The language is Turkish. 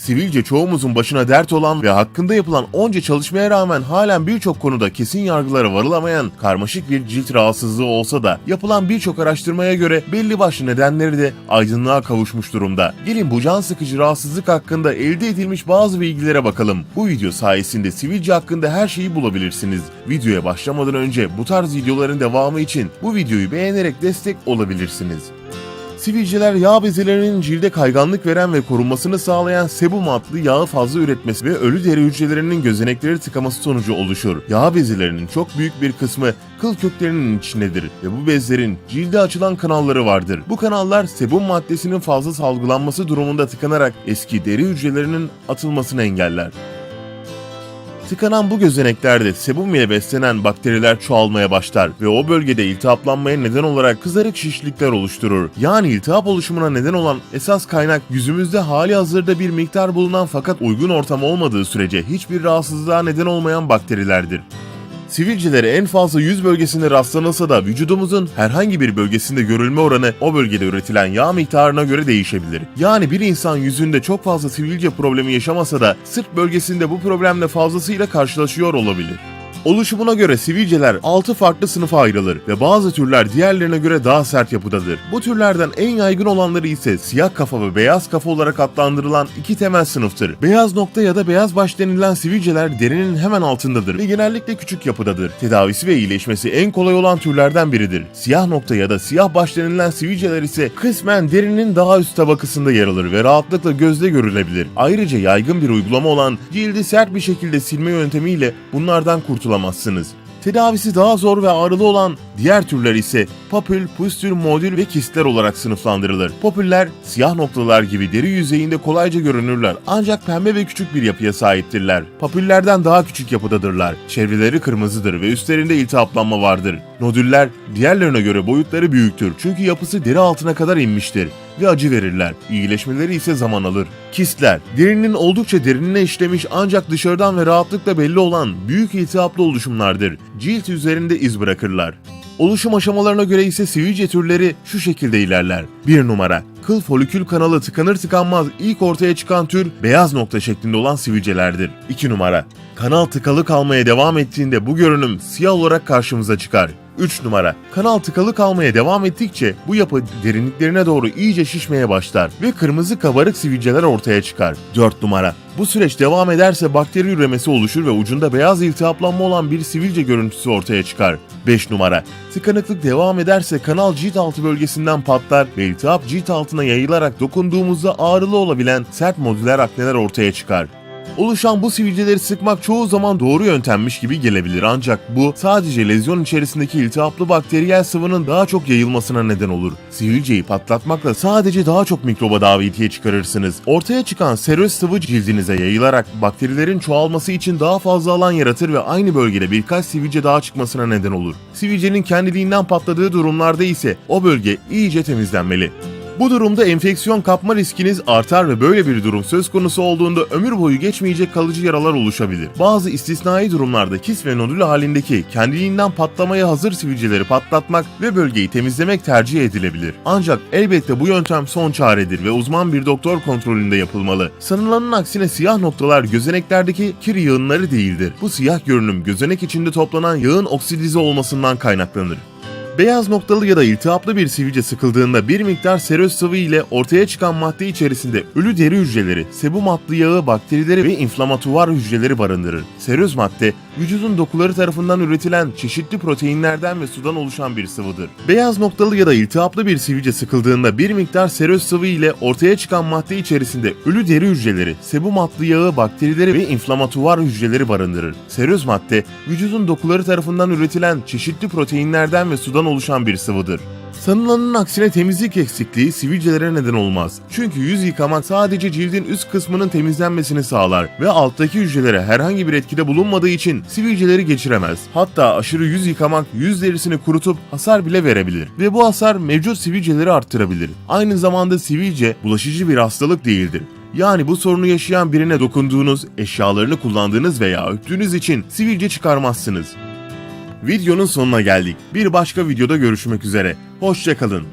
Sivilce çoğumuzun başına dert olan ve hakkında yapılan onca çalışmaya rağmen halen birçok konuda kesin yargılara varılamayan karmaşık bir cilt rahatsızlığı olsa da yapılan birçok araştırmaya göre belli başlı nedenleri de aydınlığa kavuşmuş durumda. Gelin bu can sıkıcı rahatsızlık hakkında elde edilmiş bazı bilgilere bakalım. Bu video sayesinde sivilce hakkında her şeyi bulabilirsiniz. Videoya başlamadan önce bu tarz videoların devamı için bu videoyu beğenerek destek olabilirsiniz. Sivilceler yağ bezelerinin cilde kayganlık veren ve korunmasını sağlayan sebum adlı yağı fazla üretmesi ve ölü deri hücrelerinin gözenekleri tıkaması sonucu oluşur. Yağ bezelerinin çok büyük bir kısmı kıl köklerinin içindedir ve bu bezlerin cilde açılan kanalları vardır. Bu kanallar sebum maddesinin fazla salgılanması durumunda tıkanarak eski deri hücrelerinin atılmasını engeller. Tıkanan bu gözeneklerde sebum ile beslenen bakteriler çoğalmaya başlar ve o bölgede iltihaplanmaya neden olarak kızarık şişlikler oluşturur. Yani iltihap oluşumuna neden olan esas kaynak yüzümüzde hali hazırda bir miktar bulunan fakat uygun ortam olmadığı sürece hiçbir rahatsızlığa neden olmayan bakterilerdir. Sivilcelere en fazla yüz bölgesinde rastlanılsa da vücudumuzun herhangi bir bölgesinde görülme oranı o bölgede üretilen yağ miktarına göre değişebilir. Yani bir insan yüzünde çok fazla sivilce problemi yaşamasa da sırt bölgesinde bu problemle fazlasıyla karşılaşıyor olabilir. Oluşumuna göre sivilceler 6 farklı sınıfa ayrılır ve bazı türler diğerlerine göre daha sert yapıdadır. Bu türlerden en yaygın olanları ise siyah kafa ve beyaz kafa olarak adlandırılan iki temel sınıftır. Beyaz nokta ya da beyaz baş denilen sivilceler derinin hemen altındadır ve genellikle küçük yapıdadır. Tedavisi ve iyileşmesi en kolay olan türlerden biridir. Siyah nokta ya da siyah baş denilen sivilceler ise kısmen derinin daha üst tabakasında yer alır ve rahatlıkla gözle görülebilir. Ayrıca yaygın bir uygulama olan cildi sert bir şekilde silme yöntemiyle bunlardan kurtulamazsınız. Tedavisi daha zor ve ağrılı olan diğer türler ise papül, pustül, modül ve kistler olarak sınıflandırılır. Papüller siyah noktalar gibi deri yüzeyinde kolayca görünürler ancak pembe ve küçük bir yapıya sahiptirler. Papüllerden daha küçük yapıdadırlar. Çevreleri kırmızıdır ve üstlerinde iltihaplanma vardır. Nodüller diğerlerine göre boyutları büyüktür çünkü yapısı deri altına kadar inmiştir ve acı verirler. İyileşmeleri ise zaman alır. Kistler, derinin oldukça derinine işlemiş ancak dışarıdan ve rahatlıkla belli olan büyük iltihaplı oluşumlardır. Cilt üzerinde iz bırakırlar. Oluşum aşamalarına göre ise sivilce türleri şu şekilde ilerler. 1 numara Kıl folikül kanalı tıkanır tıkanmaz ilk ortaya çıkan tür beyaz nokta şeklinde olan sivilcelerdir. 2 numara Kanal tıkalı kalmaya devam ettiğinde bu görünüm siyah olarak karşımıza çıkar. 3 numara. Kanal tıkalı kalmaya devam ettikçe bu yapı derinliklerine doğru iyice şişmeye başlar ve kırmızı kabarık sivilceler ortaya çıkar. 4 numara. Bu süreç devam ederse bakteri üremesi oluşur ve ucunda beyaz iltihaplanma olan bir sivilce görüntüsü ortaya çıkar. 5 numara. Tıkanıklık devam ederse kanal cilt altı bölgesinden patlar ve iltihap cilt altına yayılarak dokunduğumuzda ağrılı olabilen sert modüler akneler ortaya çıkar. Oluşan bu sivilceleri sıkmak çoğu zaman doğru yöntemmiş gibi gelebilir ancak bu sadece lezyon içerisindeki iltihaplı bakteriyel sıvının daha çok yayılmasına neden olur. Sivilceyi patlatmakla sadece daha çok mikroba davetiye çıkarırsınız. Ortaya çıkan seröz sıvı cildinize yayılarak bakterilerin çoğalması için daha fazla alan yaratır ve aynı bölgede birkaç sivilce daha çıkmasına neden olur. Sivilcenin kendiliğinden patladığı durumlarda ise o bölge iyice temizlenmeli. Bu durumda enfeksiyon kapma riskiniz artar ve böyle bir durum söz konusu olduğunda ömür boyu geçmeyecek kalıcı yaralar oluşabilir. Bazı istisnai durumlarda kis ve nodül halindeki kendiliğinden patlamaya hazır sivilceleri patlatmak ve bölgeyi temizlemek tercih edilebilir. Ancak elbette bu yöntem son çaredir ve uzman bir doktor kontrolünde yapılmalı. Sanılanın aksine siyah noktalar gözeneklerdeki kir yığınları değildir. Bu siyah görünüm gözenek içinde toplanan yağın oksidize olmasından kaynaklanır. Beyaz noktalı ya da iltihaplı bir sivilce sıkıldığında bir miktar seröz sıvı ile ortaya çıkan madde içerisinde ölü deri hücreleri, sebum adlı yağı, bakterileri ve inflamatuvar hücreleri barındırır. Seröz madde, vücudun dokuları tarafından üretilen çeşitli proteinlerden ve sudan oluşan bir sıvıdır. Beyaz noktalı ya da iltihaplı bir sivilce sıkıldığında bir miktar seröz sıvı ile ortaya çıkan madde içerisinde ölü deri hücreleri, sebum adlı yağı, bakterileri ve inflamatuvar hücreleri barındırır. Seröz madde, vücudun dokuları tarafından üretilen çeşitli proteinlerden ve sudan oluşan bir sıvıdır. Sanılanın aksine temizlik eksikliği sivilcelere neden olmaz. Çünkü yüz yıkamak sadece cildin üst kısmının temizlenmesini sağlar ve alttaki hücrelere herhangi bir etkide bulunmadığı için sivilceleri geçiremez. Hatta aşırı yüz yıkamak yüz derisini kurutup hasar bile verebilir ve bu hasar mevcut sivilceleri arttırabilir. Aynı zamanda sivilce bulaşıcı bir hastalık değildir. Yani bu sorunu yaşayan birine dokunduğunuz, eşyalarını kullandığınız veya öptüğünüz için sivilce çıkarmazsınız. Videonun sonuna geldik. Bir başka videoda görüşmek üzere. Hoşçakalın.